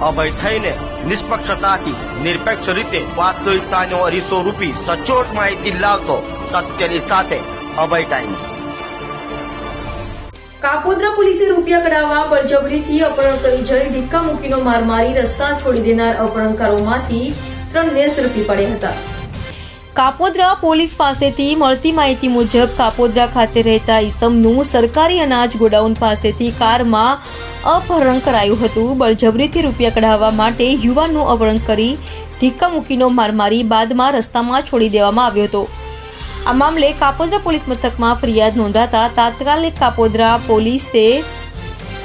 અભય થઈને નિષ્પક્ષતાથી, નિરપેક્ષ રીતે વાસ્તવિકતાનો અરીસો રૂપી સચોટ માહિતી લાવતો સત્યની સાથે અભય ટાઈમ્સ. કાપોદ્રા પોલીસે રૂપિયા કઢાવવા બળજબરીથી અપહરણ કરી જઈ ઢીક્કા મૂકીનો માર મારી રસ્તા છોડી દેનાર અપહરણકારોમાંથી ત્રણને ઝડપી પડ્યા હતા. કાપોદ્રા પોલીસ પાસેથી મળતી માહિતી મુજબ કાપોદ્રા ખાતે રહેતા ઈસમનું સરકારી અનાજ ગોડાઉન પાસેથી કારમાં અપહરણ કરાયું હતું. બળજબરીથી રૂપિયા કઢાવવા માટે યુવાનનું અપહરણ કરી ઢીક્કા મૂકીનો માર બાદમાં રસ્તામાં છોડી દેવામાં આવ્યો હતો. આ મામલે કાપોદ્રા પોલીસ મથકમાં ફરિયાદ નોંધાતા તાત્કાલિક કાપોદ્રા પોલીસે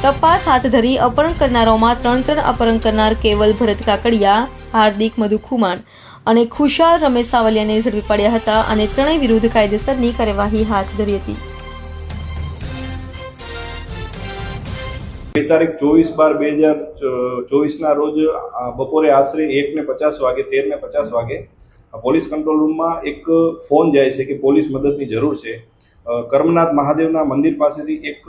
તપાસ હાથ ધરી અપહરણ કરનારાઓમાં ત્રણ ત્રણ અપહરણ કરનાર કેવલ ભરત કાકડિયા, હાર્દિક મધુ ખુમાણ અને ખુશાલ રમેશ સાવલિયાને ઝડપી પડ્યા હતા અને ત્રણેય વિરુદ્ધ કાયદેસરની કાર્યવાહી હાથ ધરી હતી. બે તારીખ ચોવીસ બાર બે હજાર ચોવીસના રોજ બપોરે આશરે એક ને પચાસ વાગે તેર ને પચાસ વાગે પોલીસ કંટ્રોલ રૂમમાં એક ફોન જાય છે કે પોલીસ મદદની જરૂર છે. કર્મનાથ મહાદેવના મંદિર પાસેથી એક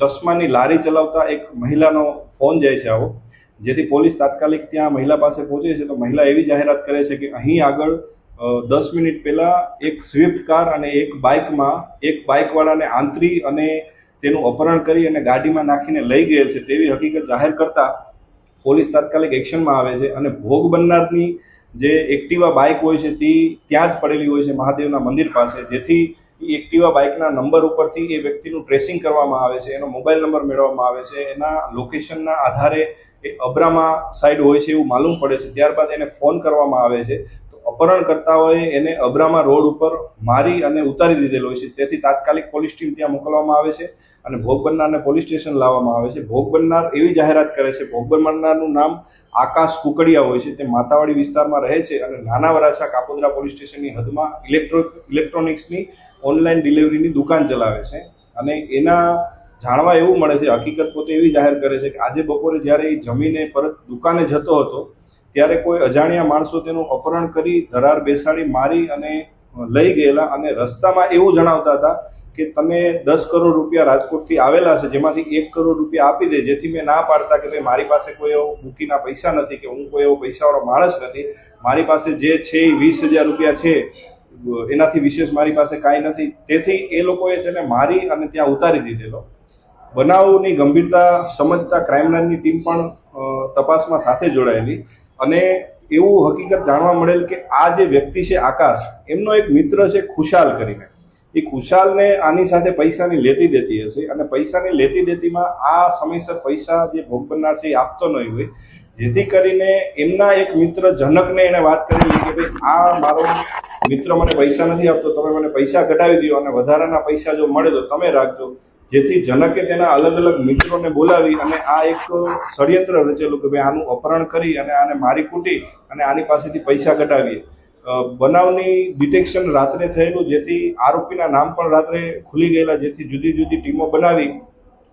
ચશ્માની લારી ચલાવતા એક મહિલાનો ફોન જાય છે આવો. જેથી પોલીસ તાત્કાલિક ત્યાં મહિલા પાસે પહોંચે છે તો મહિલા એવી જાહેરાત કરે છે કે અહીં આગળ દસ મિનિટ પહેલાં એક સ્વિફ્ટ કાર અને એક બાઇકમાં, એક બાઇકવાળાને આંતરી અને તેનું અપહરણ કરી અને ગાડીમાં નાખીને લઈ ગયેલ છે તેવી હકીકત જાહેર કરતા પોલીસ તાત્કાલિક એક્શનમાં આવે છે અને ભોગ બનનારની જે એક્ટિવા બાઇક હોય છે તે ત્યાં જ પડેલી હોય છે મહાદેવના મંદિર પાસે. જેથી એક્ટિવા બાઇકના નંબર ઉપરથી એ વ્યક્તિનું ટ્રેસિંગ કરવામાં આવે છે, એનો મોબાઈલ નંબર મેળવવામાં આવે છે, એના લોકેશનના આધારે એ અબ્રામા સાઈડ હોય છે એવું માલુમ પડે છે. ત્યારબાદ એને ફોન કરવામાં આવે છે. અપહરણકર્તાઓએ એને અબ્રામા રોડ ઉપર મારી અને ઉતારી દીધેલો હોય છે. તેથી તાત્કાલિક પોલીસ ટીમ ત્યાં મોકલવામાં આવે છે અને ભોગ બનનારને પોલીસ સ્ટેશન લાવવામાં આવે છે. ભોગ બનનાર એવી જાહેરાત કરે છે. ભોગ બનનારનું નામ આકાશ કુકડિયા હોય છે. તે માતાવાડી વિસ્તારમાં રહે છે અને નાના વરાછા કાપોદરા પોલીસ સ્ટેશનની હદમાં ઇલેક્ટ્રો, ઇલેક્ટ્રોનિક્સની ઓનલાઈન ડિલિવરીની દુકાન ચલાવે છે. અને એના જાણવા એવું મળે છે, હકીકત પોતે એવી જાહેર કરે છે કે આજે બપોરે જ્યારે એ જમીને પરત દુકાને જતો હતો ત્યારે કોઈ અજાણ્યા માણસો તેનું અપહરણ કરી, ધરાર બેસાડી, મારી અને લઈ ગયેલા અને રસ્તામાં એવું જણાવતા હતા કે તમે દસ કરોડ રૂપિયા રાજકોટથી આવેલા છે, જેમાંથી એક કરોડ રૂપિયા આપી દે, જેથી મેં ના પાડતા કે ભાઈ મારી પાસે કોઈ એવો મૂકીના પૈસા નથી કે હું કોઈ એવો પૈસાવાળો માણસ નથી. મારી પાસે જે છે એ વીસ હજાર રૂપિયા છે, એનાથી વિશેષ મારી પાસે કાંઈ નથી. તેથી એ લોકોએ તેને મારી અને ત્યાં ઉતારી દીધેલો. બનાવની ગંભીરતા, સમજતા ક્રાઇમલાઇનની ટીમ પણ તપાસમાં સાથે જોડાયેલી. અને એવું હકીકત જાણવા મળેલ કે આ જે વ્યક્તિ છે આકાશ, એમનો એક મિત્ર છે ખુશાલ કરીને. એ ખુશાલને આની સાથે પૈસાની લેતી દેતી હશે અને પૈસાની લેતી દેતીમાં આ સમયસર પૈસા જે ભોગ બનનાર છે એ આપતો નહીં હોય. જેથી કરીને એમના એક મિત્ર જનકને એને વાત કરેલી કે ભાઈ, આ મારો મિત્ર મને પૈસા નથી આપતો, તમે મને પૈસા કઢાવી દો અને વધારાના પૈસા જો મળે તો તમે રાખજો. જેથી જનકે તેના અલગ અલગ મિત્રોને બોલાવી અને આ એક ષડયંત્ર રચેલું કે ભાઈ આનું અપહરણ કરી અને આને મારી કૂટી અને આની પાસેથી પૈસા કઢાવીએ. બનાવની ડિટેક્શન રાત્રે થયેલું જેથી આરોપીના નામ પણ રાત્રે ખુલી ગયેલા જેથી જુદી જુદી ટીમો બનાવી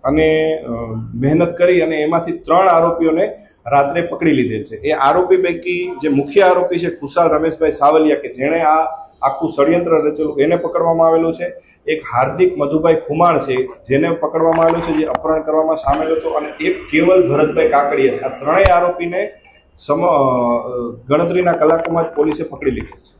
અને મહેનત કરી અને એમાંથી ત્રણ આરોપીઓને રાત્રે પકડી લીધેલ છે. એ આરોપી પૈકી જે મુખ્ય આરોપી છે ખુશાલ રમેશભાઈ સાવલિયા કે જેણે આ આખું ષડયંત્ર રચેલું, એને પકડવામાં આવેલું છે. એક હાર્દિક મધુભાઈ ખુમાણ છે, જેને પકડવામાં આવેલું છે, જે અપહરણ કરવામાં સામેલ હતો અને એક કેવલ ભરતભાઈ કાકડીયા આ ત્રણેય આરોપીને સમ ગણતરીના કલાકોમાં જ પોલીસે પકડી લીધી છે.